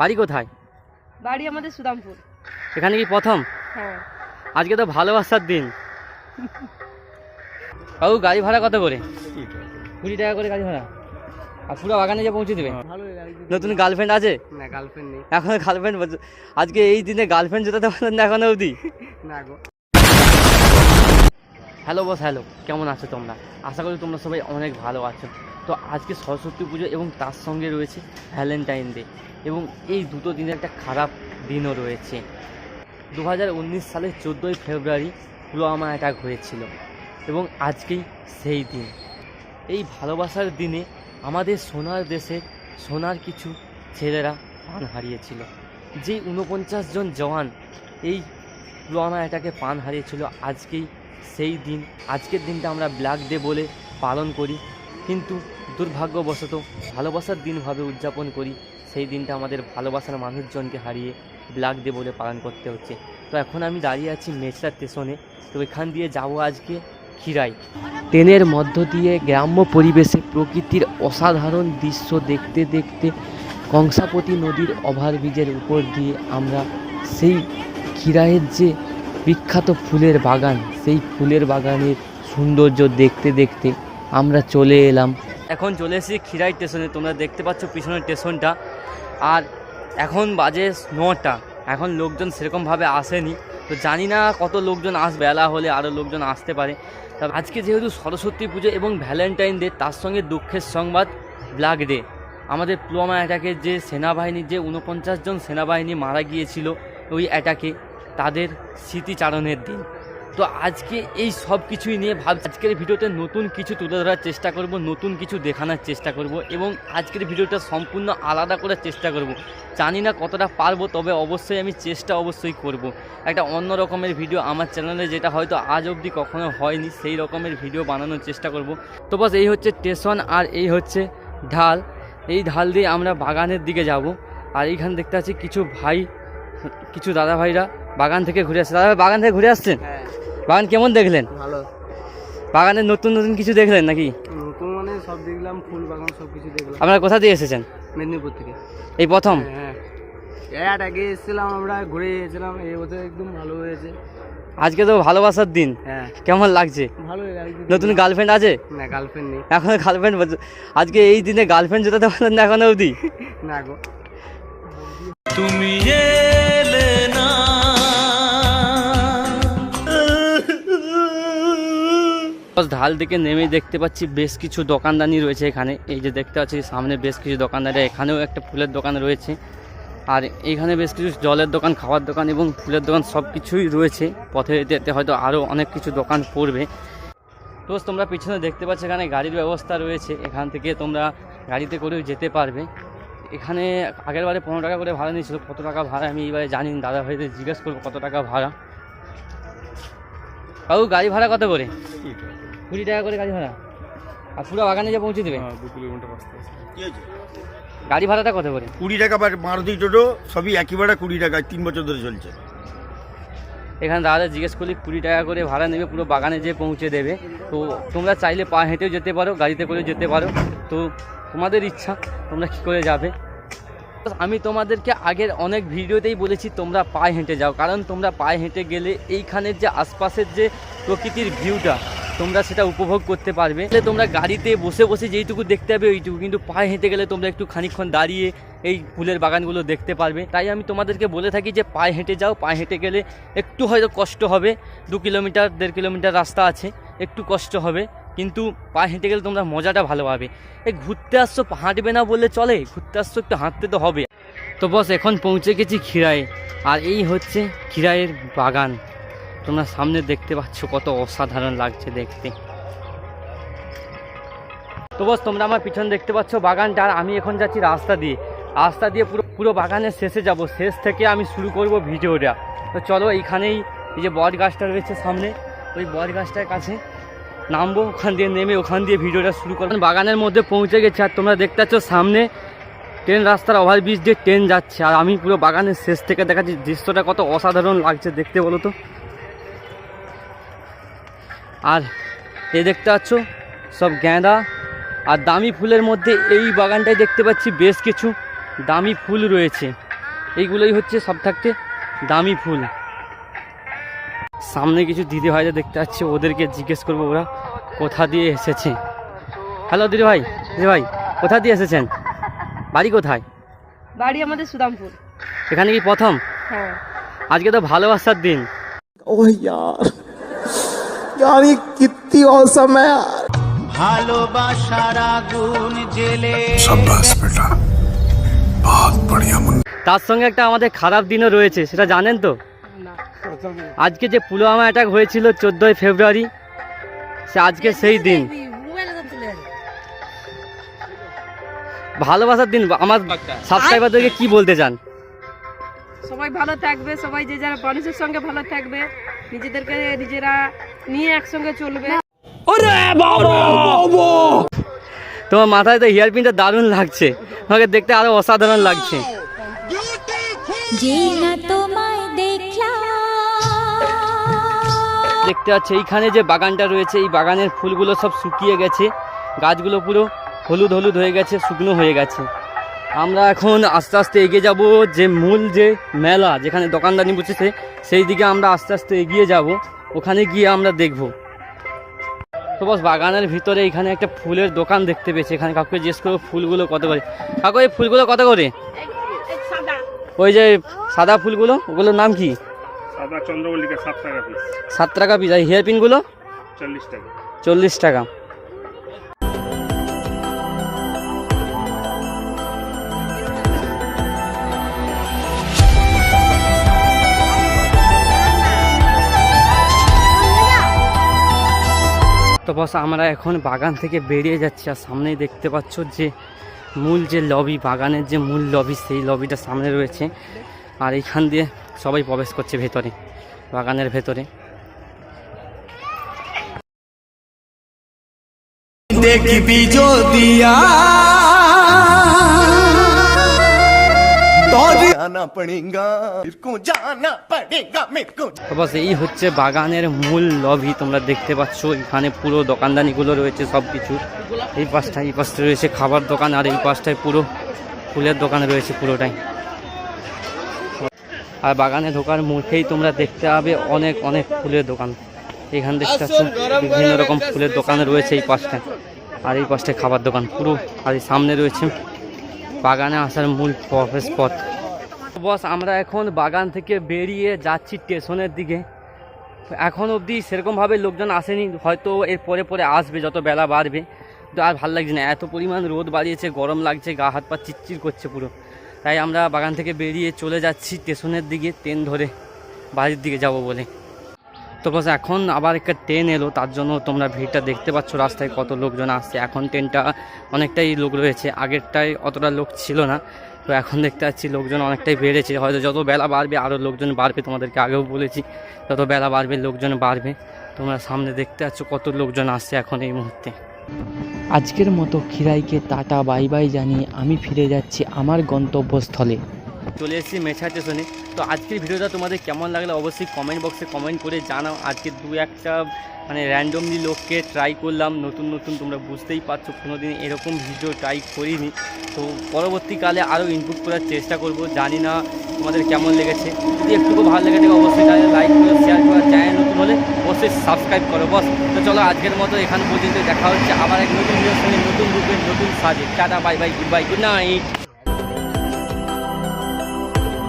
বাড়ি কোথায়? বাড়ি আমাদের সুদামপুর। এখানে কি প্রথম? হ্যাঁ। আজকে তো ভালোবাসার দিন। বাবু গাড়ি ভাড়া কত করে? কুড়ি টাকা করে গাড়ি ভাড়া। আর পুরো বাগানে যে পৌঁছে দেবে? নতুন গার্লফ্রেন্ড আছে? না গার্লফ্রেন্ড নেই। এখন গার্লফ্রেন্ড আজকে এই দিনে গার্লফ্রেন্ড জোটাতে পারলেন না এখনও অবধি? না গো। হ্যালো বস হ্যালো কেমন আছো তোমরা? আশা করি তোমরা সবাই অনেক ভালো আছো। তো আজকে সরস্বতী পুজো এবং তার সঙ্গে রয়েছে ভ্যালেন্টাইন ডে এবং এই দুটো দিনের একটা খারাপ দিনও রয়েছে। দু হাজার উনিশ সালের চোদ্দোই ফেব্রুয়ারি পুলওয়ামা অ্যাটাক হয়েছিল এবং আজকেই সেই দিন। এই ভালোবাসার দিনে আমাদের সোনার দেশের সোনার কিছু ছেলেরা প্রাণ হারিয়েছিল। যেই ঊনপঞ্চাশ জন জওয়ান এই পুলওয়ামা অ্যাটাকে প্রাণ হারিয়েছিল, আজকেই সেই দিন। আজকের দিনটা আমরা ব্ল্যাক ডে বলে পালন করি, কিন্তু দুর্ভাগ্যবশত ভালোবাসার দিনভাবে উদযাপন করি। সেই দিনটা আমাদের ভালোবাসার মানুষজনকে হারিয়ে ব্ল্যাক ডে বলে পালন করতে হচ্ছে। তো এখন আমি দাঁড়িয়ে আছি মেচরা স্টেশনে। তো এখান দিয়ে যাব আজকে খিরাই ট্রেনের মধ্য দিয়ে গ্রাম্য পরিবেশে প্রকৃতির অসাধারণ দৃশ্য দেখতে দেখতে কংসাপতি নদীর ওভারব্রিজের উপর দিয়ে আমরা সেই খিরাইয়ের যে বিখ্যাত ফুলের বাগান, সেই ফুলের বাগানের সৌন্দর্য দেখতে দেখতে আমরা চলে এলাম। এখন চলে এসেছি খিরাই স্টেশনে। তোমরা দেখতে পাচ্ছ পিছনের স্টেশনটা। আর এখন বাজে নটা। এখন লোকজন সেরকমভাবে আসেনি। তো জানি না কত লোকজন আসবে, বেলা হলে আরও লোকজন আসতে পারে। তা আজকে যেহেতু সরস্বতী পুজো এবং ভ্যালেন্টাইন ডে, তার সঙ্গে দুঃখের সংবাদ, ব্ল্যাক ডে। আমাদের পুলওয়ামা অ্যাটাকে যে সেনাবাহিনীর যে উনপঞ্চাশ জন সেনাবাহিনী মারা গিয়েছিল, ওই অ্যাটাকে, তাদের স্মৃতিচারণের দিন। তো আজকে এই সব কিছুই নিয়ে ভাব আজকের ভিডিওতে নতুন কিছু তুলে ধরার চেষ্টা করব, নতুন কিছু দেখানোর চেষ্টা করব এবং আজকের ভিডিওটা সম্পূর্ণ আলাদা করার চেষ্টা করব। জানি না কতটা পারব, তবে অবশ্যই আমি চেষ্টা অবশ্যই করব। একটা অন্য রকমের ভিডিও আমার চ্যানেলে যেটা হয়তো আজ অবধি কখনো হয়নি, সেই রকমের ভিডিও বানানোর চেষ্টা করব। তো বাস, এই হচ্ছে স্টেশন আর এই হচ্ছে ঢাল। এই ঢাল দিয়ে আমরা বাগানের দিকে যাব। আর এইখানে দেখতে পাচ্ছি কিছু ভাই, কিছু দাদা ভাইরা বাগান থেকে ঘুরে আসছে। দাদা বাগান থেকে ঘুরে আসছেন? হ্যাঁ। বাগান কেমন দেখলেন? ভালো। বাগানের নতুন নতুন কিছু দেখলেন নাকি? নতুন মানে সব দেখলাম ফুল বাগান সব কিছু দেখলাম। আপনারা কোথা দিয়ে এসেছেন? মেদিনীপুর থেকে। এই প্রথম? হ্যাঁ এর আগে এসেছিলাম আমরা ঘুরে এসেছিলাম এই বছর একদম ভালো হয়েছে। আজকে তো ভালোবাসার দিন। হ্যাঁ। কেমন লাগছে? ভালো নতুন গার্লফ্রেন্ড আছে? না গার্লফ্রেন্ড নেই। এখন গার্লফ্রেন্ড আজকে এই দিনে গার্লফ্রেন্ড জোটাতে পারলেন না এখনও অবধি? না গো। তুমি ঢাল থেকে নেমে দেখতে পাচ্ছি বেশ কিছু দোকানদানি রয়েছে এখানে। এই যে দেখতে পাচ্ছি সামনে বেশ কিছু দোকানদারি, এখানেও একটা ফুলের দোকান রয়েছে। আর এখানে বেশ কিছু জলের দোকান, খাওয়ার দোকান এবং ফুলের দোকান সব কিছুই রয়েছে। পথে যেতে যেতে হয়তো আরও অনেক কিছু দোকান পড়বে। তো তোমরা পিছনে দেখতে পাচ্ছ এখানে গাড়ির ব্যবস্থা রয়েছে। এখান থেকে তোমরা গাড়িতে করেও যেতে পারবে। এখানে আগের বারে পনেরো টাকা করে ভাড়া নিয়েছিল। কত টাকা ভাড়া আমি এবারে জানি দাদা ভাইদের জিজ্ঞেস করব কত টাকা ভাড়া। বাবু গাড়ি ভাড়া কত করে? কুড়ি টাকা করে গাড়ি ভাড়া। আর পুরো বাগানে যে পৌঁছে দেবে। দু কিলোমিটার রাস্তা আছে। কি হয়েছে? গাড়ি ভাড়াটা কত করে? কুড়ি টাকা বা মারুতি টোটো সবই একই ভাড়া কুড়ি টাকা তিন বছর ধরে চলছে। এখানে দাদা জিজ্ঞেস করলি কুড়ি টাকা করে ভাড়া নেবে পুরো বাগানে যে পৌঁছে দেবে। তো তোমরা চাইলে পা হেঁটেও যেতে পারো গাড়িতে করে যেতে পারো। তো তোমাদের ইচ্ছা তোমরা কী করে যাবে? আমি তোমাদেরকে আগের অনেক ভিডিওতেই বলেছি তোমরা পায়ে হেঁটে যাও। কারণ তোমরা পায়ে হেঁটে গেলে এইখানের যে আশপাশের যে প্রকৃতির ভিউটা তোমরা সেটা উপভোগ করতে পারবে। তাহলে তোমরা গাড়িতে বসে বসে যেইটুকু দেখতে পাবে, ওইটুকু কিন্তু পায়ে হেঁটে গেলে তোমরা একটু খানিকক্ষণ দাঁড়িয়ে এই ফুলের বাগানগুলো দেখতে পারবে। তাই আমি তোমাদেরকে বলে থাকি যে পায়ে হেঁটে যাও, পায়ে হেঁটে গেলে একটু হয়তো কষ্ট হবে, দু কিলোমিটার, দেড় কিলোমিটার রাস্তা আছে, একটু কষ্ট হবে, কিন্তু পায়ে হেঁটে গেলে তোমরা মজাটা ভালো পাবে। এই ঘুরতে আসছো, হাঁটবে না বললে চলে, ঘুরতে আসছো একটু হাঁটতে তো হবে। তো বস, এখন পৌঁছে গেছি খিরায়ে, আর এই হচ্ছে খিরায়ের বাগান। তোমরা সামনে দেখতে পাচ্ছ কত অসাধারণ লাগছে দেখতে। তো বস, তোমরা আমার পিছনে দেখতে পাচ্ছ বাগানটা, আর আমি এখন যাচ্ছি রাস্তা দিয়ে। রাস্তা দিয়ে পুরো পুরো বাগানের শেষে যাব। শেষ থেকে আমি শুরু করব ভিডিওটা। তো চলো এইখানেই এই যে বট গাছটা রয়েছে সামনে, ওই বট গাছটার কাছে নামবো, ওখান দিয়ে নেমে ওখান দিয়ে ভিডিওটা শুরু করব। বাগানের মধ্যে পৌঁছে গেছে, আর তোমরা দেখতে পাচ্ছ সামনে ট্রেন রাস্তার ওভারব্রিজ দিয়ে ট্রেন যাচ্ছে। আর আমি পুরো বাগানের শেষ থেকে দেখাচ্ছি, দৃশ্যটা কত অসাধারণ লাগছে দেখতে বলো তো। আর এই দেখতে পাচ্ছ সব গাঁদা। আর দামি ফুলের মধ্যে এই বাগানটায় দেখতে পাচ্ছি বেশ কিছু দামি ফুল রয়েছে। এইগুলোই হচ্ছে সব থাকতে দামি ফুল। সামনে কিছু দিদি ভাইরা দেখতে পাচ্ছি ওদেরকে জিজ্ঞেস করব ওরা কোথা দিয়ে এসেছে। হ্যালো দিদি ভাই দিদি ভাই কোথা দিয়ে এসেছেন? বাড়ি কোথায়? বাড়ি আমাদের সুদামপুর। এখানে কি প্রথম? হ্যাঁ। আজকে তো ভালোবাসার দিন। ओह গাড়ি কিত্তি অসম ভালোবাসার আগুন জেলে। সাব্বাস বেটা। বহুত বড়িয়া তার সঙ্গে একটা আমাদের খারাপ দিনও রয়েছে সেটা জানেন তো? আজকে যে পুলওয়ামা অ্যাটাক হয়েছিল চোদ্দোই ফেব্রুয়ারি সে আজকে সেই দিন। ভালোবাসার দিন আমার সাবস্ক্রাইবারদেরকে কি বলতে চান? সবাই ভালো থাকবে সবাই যে যারা মানুষের সঙ্গে ভালো থাকবে নিজেদেরকে নিজেরা নিয়ে একসঙ্গে চলবে। তোমার মাথায় তো হেয়ার পিনটা দারুণ লাগছে। আমাকে দেখতে আরও অসাধারণ লাগছে। যেই না তোমায় দেখলাম। দেখতে পাচ্ছি এইখানে যে বাগানটা রয়েছে এই বাগানের ফুলগুলো সব শুকিয়ে গেছে। গাছগুলো পুরো হলুদ হলুদ হয়ে গেছে শুকনো হয়ে গেছে। আমরা এখন আস্তে আস্তে এগিয়ে যাব যে মূল যে মেলা যেখানে দোকানদানি বসেছে সেই দিকে আমরা আস্তে আস্তে এগিয়ে যাব। ওখানে গিয়ে আমরা দেখব। তো বস বাগানের ভিতরে এখানে একটা ফুলের দোকান দেখতে পেয়েছি। এখানে কাকুকে জিজ্ঞেস করব ফুলগুলো কত করে। কাকু এই ফুলগুলো কত করে? ওই যে সাদা ফুলগুলো ওগুলোর নাম কি? সাদা চন্দ্রমল্লিকা সাত টাকা পিস সাত টাকা পিস আর হেয়ার পিনগুলো? চল্লিশ টাকা। চল্লিশ টাকা। বস, আমরা এখন বাগান থেকে বেরিয়ে যাচ্ছি আর সামনেই দেখতে পাচ্ছ যে মূল যে লবি বাগানের যে মূল লবি সেই লবিটা সামনে রয়েছে। আর এইখান দিয়ে সবাই প্রবেশ করছে ভেতরে, বাগানের ভেতরে। দেখবি যদিয়া आना पड़ेगा मेरे को जाना पड़ेगा मेरे को তো বাস এই হচ্ছে বাগানের মূল লবি তোমরা দেখতে পাচ্ছ এখানে পুরো দোকানদানিগুলো রয়েছে সব কিছু এই পাশটায় এই পাশটা রয়েছে খাবার দোকান আর এই পাশটায় পুরো ফুলের দোকান রয়েছে পুরোটাই আর বাগানে ঢোকার মুখেই তোমরা দেখতে পাবে অনেক অনেক ফুলের দোকান এখানে দেখতে পাচ্ছ বিভিন্ন রকম ফুলের দোকান রয়েছে এই পাশটায় আর এই পাশটায় খাবার দোকান পুরো আর এই সামনে রয়েছে বাগানে আসার মূল প্রবেশ পথ বস, আমরা এখন বাগান থেকে বেরিয়ে যাচ্ছি স্টেশনের দিকে। এখন অবধি সেরকমভাবে লোকজন আসেনি, হয়তো এর পরে পরে আসবে যত বেলা বাড়বে। তো আর ভালো লাগছে না, এত পরিমাণ রোদ বাড়িয়েছে, গরম লাগছে, গা হাত পা চিটচির করছে পুরো। তাই আমরা বাগান থেকে বেরিয়ে চলে যাচ্ছি স্টেশনের দিকে, ট্রেন ধরে বাড়ির দিকে যাব বলে। তো বস, এখন আবার একটা ট্রেন এলো, তার জন্য তোমরা ভিড়টা দেখতে পাচ্ছ, রাস্তায় কত লোকজন আসছে। এখন ট্রেনটা অনেকটাই লোক রয়েছে, আগেরটায় অতটা লোক ছিল না। তো এখন দেখতে পাচ্ছি লোকজন অনেকটাই বেড়েছে। হয়তো যত বেলা বাড়বে আরও লোকজন বাড়বে তোমাদেরকে আগেও বলেছি, যত বেলা বাড়বে লোকজন বাড়বে। তোমরা সামনে দেখতে পাচ্ছ কত লোকজন আসছে এখন এই মুহূর্তে। আজকের মতো খিরাইকে টাটা, বাই বাই জানিয়ে আমি ফিরে যাচ্ছি আমার গন্তব্যস্থলে। চলে এসেছি মেছা স্টেশনে। তো আজকের ভিডিওটা তোমাদের কেমন লাগল অবশ্যই কমেন্ট বক্সে কমেন্ট করে জানাও। আজকে দু একটা মানে র্যান্ডমলি লোককে ট্রাই করলাম, নতুন নতুন তোমরা বুঝতেই পারছ কোনো দিন এরকম ভিডিও ট্রাই করিনি। তো পরবর্তীকালে আরও ইনপুট করার চেষ্টা করব, জানি না তোমাদের কেমন লেগেছে। যদি একটুকু ভালো লেগে থাকে অবশ্যই তাহলে লাইক করো শেয়ার করো চ্যানেল নতুন হলে অবশ্যই সাবস্ক্রাইব করো বস তো চলো আজকের মতো এখান পর্যন্ত দেখা হচ্ছে আবার এক নতুন ভিডিওর সঙ্গে নতুন রূপে, নতুন সাজে। Tata bye bye good bye good night